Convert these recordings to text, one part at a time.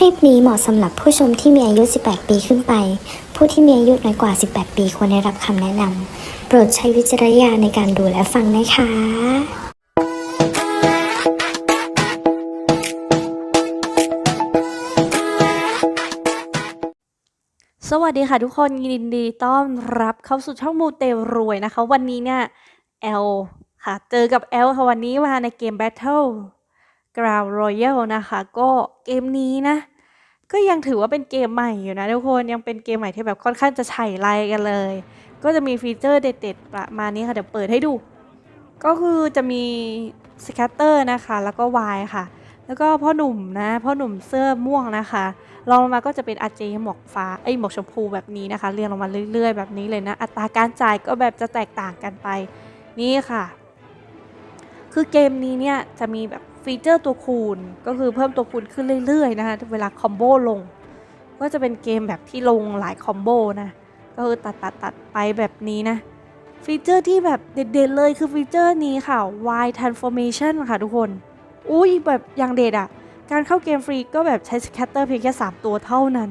คลิปนี้เหมาะสำหรับผู้ชมที่มีอายุ 18 ปีขึ้นไป ผู้ที่มีอายุน้อยกว่า 18 ปีควรได้รับคำแนะนำ โปรดใช้วิจารณญาณในการดูและฟังนะคะสวัสดีค่ะทุกคนยินดีต้อนรับเข้าสู่ช่องมูเตรวยนะคะ วันนี้เนี่ยแอลค่ะ เจอกับแอลค่ะวันนี้มาในเกม Battle Ground Royal นะคะ ก็เกมนี้นะ ก็ยังถือว่าเป็นเกมใหม่อยู่นะทุกคนยังเป็นเกมใหม่ที่แบบค่อนข้างจะไฉไลกันเลย ก็จะมีฟีเจอร์เด็ดๆ ประมาณนี้ค่ะ เดี๋ยวเปิดให้ดู ก็คือจะมีสแคตเตอร์นะคะ แล้วก็วายค่ะ แล้วก็พ่อหนุ่มนะพ่อหนุ่มเสื้อม่วงนะคะรองลงมาก็จะเป็นอาเจหมวกฟ้าไอหมวกชมพูแบบนี้นะคะ เรียงลงมาเรื่อย ๆ แบบนี้เลยนะ อัตราการจ่ายก็แบบจะแตกต่างกันไปนี่ค่ะ คือเกมนี้เนี่ยจะมีแบบ ฟีเจอร์ตัวคูณ ก็คือเพิ่มตัวคูณขึ้นเรื่อยๆนะคะเวลาคอมโบลง ก็จะเป็นเกมแบบที่ลงหลายคอมโบนะ ก็คือตัดตัดตัดไปแบบนี้นะ ฟีเจอร์ที่แบบเด็ดๆเลยคือฟีเจอร์นี้ค่ะ Y Transformation ค่ะทุกคน อุ้ยแบบอย่างเด็ดอะ การเข้าเกมฟรีก็แบบใช้สแคตเตอร์เพียงแค่3ตัวเท่านั้น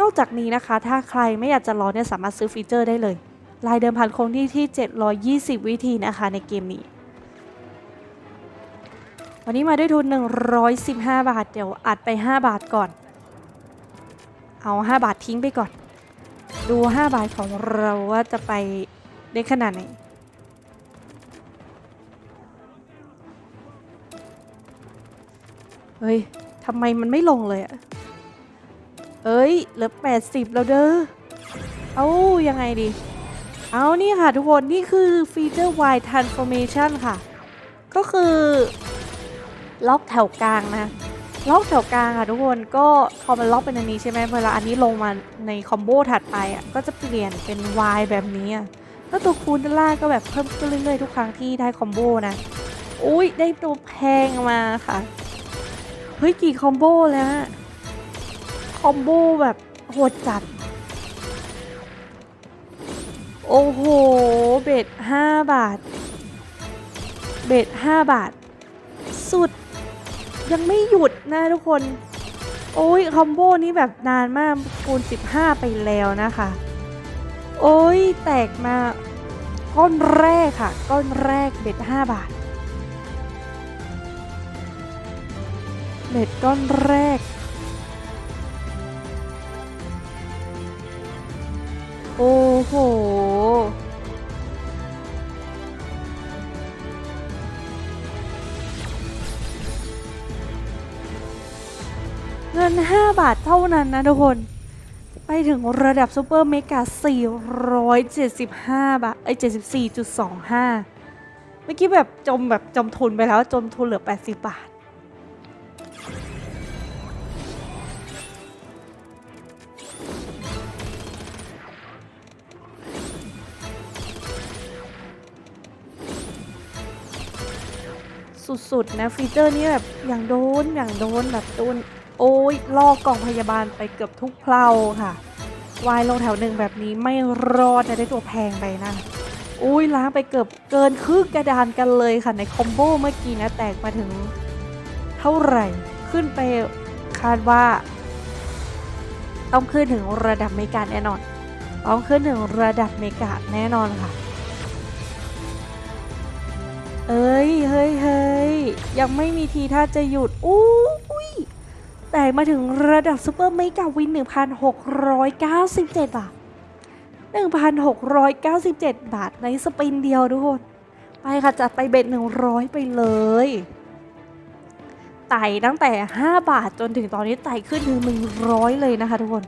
นอกจากนี้นะคะ ถ้าใครไม่อยากจะรอเนี่ยสามารถซื้อฟีเจอร์ได้เลย รายเดิมพันคงที่ที่ 720 วิธีนะคะในเกมนี้ วันนี้มาด้วยทุน 115 บาท เดี๋ยวอัดไป 5 บาทก่อน เอา 5 บาททิ้งไปก่อน ดู 5 บาทของเราว่าจะไปได้ขนาดไหนเฮ้ยทำไมมันไม่ลงเลยอะเอ้ยเหลือ 80 แล้วเด้อ เอายังไงดี เอานี่ค่ะทุกคน นี่คือฟีเจอร์ Y Transformation ค่ะ ก็คือ ล็อกแถวกลางนะล็อกแถวกลางค่ะทุกคนก็พอมันล็อกเป็นอันนี้ใช่ไหมเวลาอันนี้ลงมาในคอมโบถัดไปอะก็จะเปลี่ยนเป็น Y แบบนี้อะแล้วตัวคูณด้านล่างก็แบบเพิ่มขึ้นเรื่อยๆทุกครั้งที่ได้คอมโบนะอุ้ยได้ตัวแพงมาค่ะเฮ้ยกี่คอมโบแล้วคอมโบแบบโหดจัด โอ้โห เบ็ด5บาท เบ็ด5บาท สุด ยังไม่หยุดนะทุกคน โอ้ยคอมโบนี้แบบนานมากคูณ 15 ไปแล้วนะคะ โอ้ยแตกมาก้อนแรกค่ะ ก้อนแรกเบ็ด5 บาท เบ็ดก้อนแรก โอ้โห เงิน 5 บาทเท่านั้นนะทุกคน ไปถึงระดับซูเปอร์เมกา 475 บาท เอ้ย 74.25 เมื่อกี้แบบจมแบบจมทุนไปแล้ว จมทุนเหลือ 80 บาท สุด ๆ นะ ฟีเจอร์นี้แบบอย่างโดนอย่างโดนแบบโดน โอ้ยลอกกล่องพยาบาลไปเกือบทุกเพลาค่ะ วายลงแถวหนึ่งแบบนี้ไม่รอดนะได้ตัวแพงไปนะอุ้ยล้างไปเกือบเกินครึ่งกระดานกันเลยค่ะในคอมโบเมื่อกี้นะแตกมาถึงเท่าไหร่ ขึ้นไปคาดว่า ต้องขึ้นถึงระดับเมกาแน่นอน ต้องขึ้นถึงระดับเมกาแน่นอนค่ะ เอ้ยเฮ้ยเฮ้ยยังไม่มีทีท่าจะหยุดอู้ แต่มาถึงระดับซูเปอร์เมกาวิน 1,697 บาท 1,697 บาทในสปินเดียวทุกคน ไปค่ะ จัดไปเบ็ด 100 ไปเลยไต่ตั้งแต่ 5 บาทจนถึงตอนนี้ไต่ขึ้นถึง 100 เลยนะคะทุกคน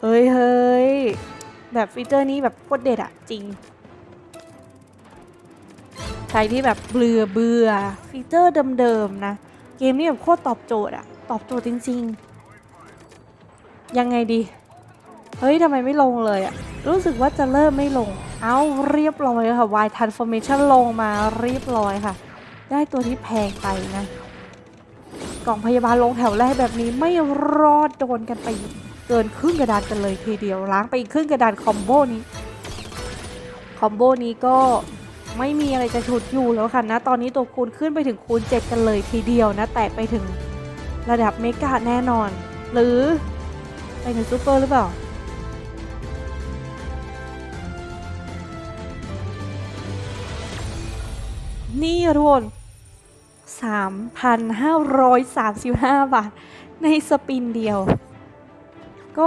เฮ้ยเฮ้ยแบบฟีเจอร์นี้แบบโคตรเด็ดอะจริง ใครที่แบบเบื่อเบื่อฟีเจอร์เดิมๆนะ เกมนี้แบบโคตรตอบโจทย์อะตอบโจทย์จริง ๆ ยังไงดี เฮ้ยทำไมไม่ลงเลยอะรู้สึกว่าจะเริ่มไม่ลง เอาเรียบร้อยค่ะ Y Transformation ลงมาเรียบร้อยค่ะ ได้ตัวที่แพงไปนะ กล่องพยาบาลลงแถวแรกแบบนี้ไม่รอดโดนกันไปเกินครึ่งกระดานกันเลยทีเดียวล้างไปอีกครึ่งกระดานคอมโบนี้คอมโบนี้ก็ ไม่มีอะไรจะฉุดอยู่แล้วค่ะนะตอนนี้ตัวคูณขึ้นไปถึงคูณ 7 กันเลยทีเดียวนะ แตะไปถึงระดับเมกาแน่นอน หรือไปถึงซูเปอร์หรือเปล่านี่ทุกคน3,535 บาท ในสปินเดียว ก็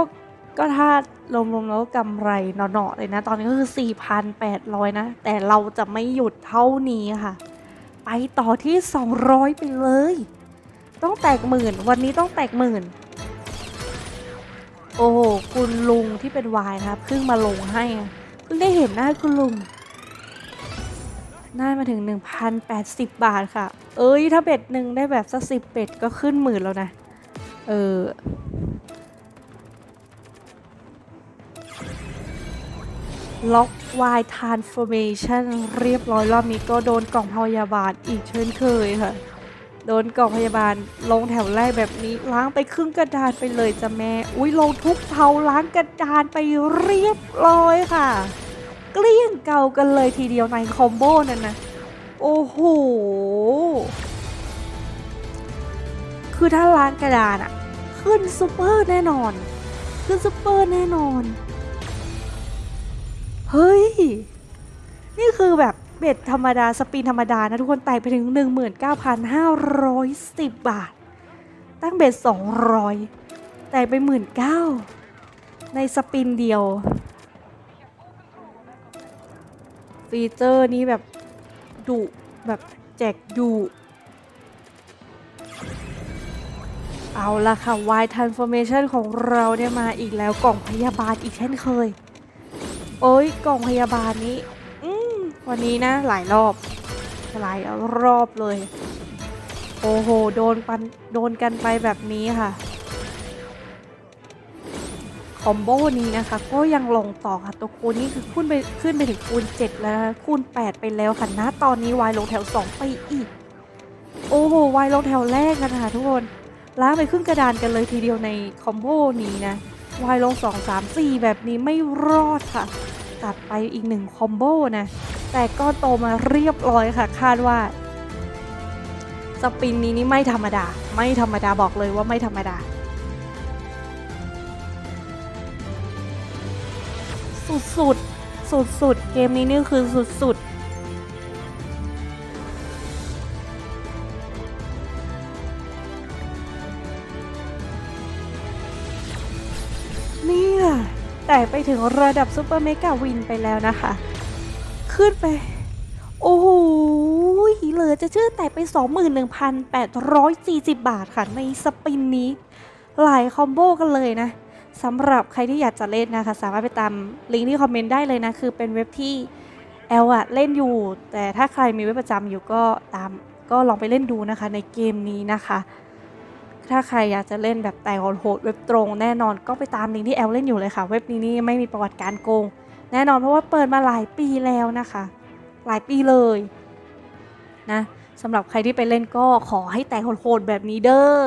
ก็ถ้ารวมๆแล้วกำไรเนาะๆเลยนะ ตอนนี้ก็คือ 4,800 นะ แต่เราจะไม่หยุดเท่านี้ค่ะ ไปต่อที่ 200 ไปเลย ต้องแตกหมื่น วันนี้ต้องแตกหมื่น โอ้โห คุณลุงที่เป็นวายนะครับเพิ่งมาลงให้ เพิ่งได้เห็นหน้าคุณลุงได้มาถึง 1,080 บาทค่ะ เอ้ย ถ้าเบ็ดหนึ่งได้แบบสักสิบเบ็ดก็ขึ้นหมื่นแล้วนะ เออ ล็อกวายทานฟอร์เมชันเรียบร้อยรอบนี้ก็โดนกล่องพยาบาลอีกเช่นเคยค่ะ โดนกล่องพยาบาลลงแถวแรกแบบนี้ล้างไปครึ่งกระดานไปเลยจ้ะแม่ อุ้ยลงทุกเทาล้างกระดานไปเรียบร้อยค่ะ เกลี้ยงเก่ากันเลยทีเดียวในคอมโบนั่นนะโอ้โห คือถ้าล้างกระดานอะขึ้นซูเปอร์แน่นอน ขึ้นซูเปอร์แน่นอน เฮ้ย นี่คือแบบเบ็ดธรรมดาสปินธรรมดานะทุกคนไต่ไปถึง 19,510 บาท ตั้งเบ็ด200แต่ไป 19,000 ในสปินเดียว ฟีเจอร์นี้แบบดุแบบแจกดุเอาละค่ะ Y Transformation ของเราเนี่ยมาอีกแล้วกล่องพยาบาลอีกเช่นเคย โอ้ยกล่องพยาบาลนี้วันนี้นะ หลายรอบ หลายรอบเลย โอ้โห โดนปันโดนกันไปแบบนี้ค่ะ คอมโบนี้นะคะ ก็ยังลงต่อค่ะ ตัวคูณนี้คือขึ้นไปขึ้นไปถึงคูณ 7 แล้วนะคะคูณ 8 ไปแล้วค่ะนะตอนนี้วายลงแถว 2 ไปอีก โอ้โหวายลงแถวแรกกันค่ะทุกคนล้างไปครึ่งกระดานกันเลยทีเดียวในคอมโบนี้นะวายลง 2 3 4 แบบนี้ไม่รอดค่ะ ตัดไปอีกหนึ่งคอมโบนะ แต่ก็โตมาเรียบร้อยค่ะ คาดว่า สปินนี้นี่ไม่ธรรมดา ไม่ธรรมดาบอกเลยว่าไม่ธรรมดา สุดสุดสุดสุดๆ เกมนี้นี่คือสุดสุดๆ ต่ไปถึงระดับซูเปอร์เมกาวินไปแล้วนะคะ ขึ้นไป โอ้โหเหลือจะเชื่อแต่ไป 21,840 บาทค่ะในสปินนี้ หลายคอมโบกันเลยนะสำหรับใครที่อยากจะเล่นนะคะ สามารถไปตามลิงก์ที่คอมเมนต์ได้เลยนะ คือเป็นเว็บที่แอลอะเล่นอยู่ แต่ถ้าใครมีเว็บประจำอยู่ก็ตามก็ลองไปเล่นดูนะคะในเกมนี้นะคะ ถ้าใครอยากจะเล่นแบบแต่งโหดเว็บตรงแน่นอนก็ไปตามลิงก์ที่แอลเล่นอยู่เลยค่ะ เว็บนี้นี่ไม่มีประวัติการโกง แน่นอนเพราะว่าเปิดมาหลายปีแล้วนะคะ หลายปีเลยนะสำหรับใครที่ไปเล่นก็ขอให้แต่งโหดๆแบบนี้เด้อ